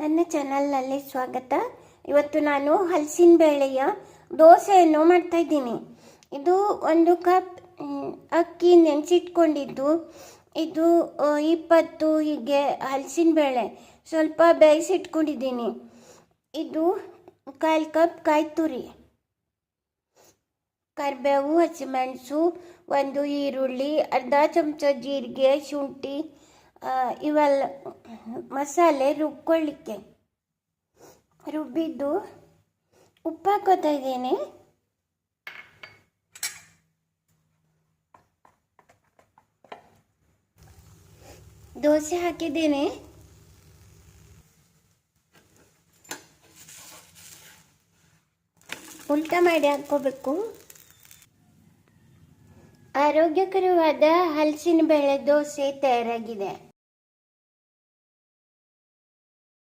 ನನ್ನ ಚಾನಲ್ನಲ್ಲಿ ಸ್ವಾಗತ. ಇವತ್ತು ನಾನು ಹಲಸಿನ ಬೇಳೆಯ ದೋಸೆಯನ್ನು ಮಾಡ್ತಾಯಿದ್ದೀನಿ ಇದು ಒಂದು ಕಪ್ ಅಕ್ಕಿ ನೆನೆಸಿಟ್ಕೊಂಡಿದ್ದು. ಇದು ಇಪ್ಪತ್ತು ಹೀಗೆ ಹಲಸಿನ ಬೇಳೆ. ಸ್ವಲ್ಪ ಬೇಯಿಸಿಟ್ಕೊಂಡಿದ್ದೀನಿ. ಇದು ಕಾಲು ಕಪ್ ಕಾಯಿ ತುರಿ. ಕರಿಬೇವು, ಹಸಿಮೆಣಸು, ಒಂದು ಈರುಳ್ಳಿ, ಅರ್ಧ ಚಮಚ ಜೀರಿಗೆ, ಶುಂಠಿ ಇವೆಲ್ಲ ಮಸಾಲೆ ರುಬ್ಕೊಳ್ಳಿಕ್ಕೆ. ರುಬ್ಬಿದ್ದು ಉಪ್ಪು ಹಾಕೋತಾ ಇದ್ದೀನಿ. ದೋಸೆ ಹಾಕಿದ್ದೀನಿ. ಉಲ್ಟ ಮಾಡಿ ಹಾಕ್ಕೋಬೇಕು. ಆರೋಗ್ಯಕರವಾದ ಹಲಸಿನ ಬೇಳೆ ದೋಸೆ ತಯಾರಾಗಿದೆ.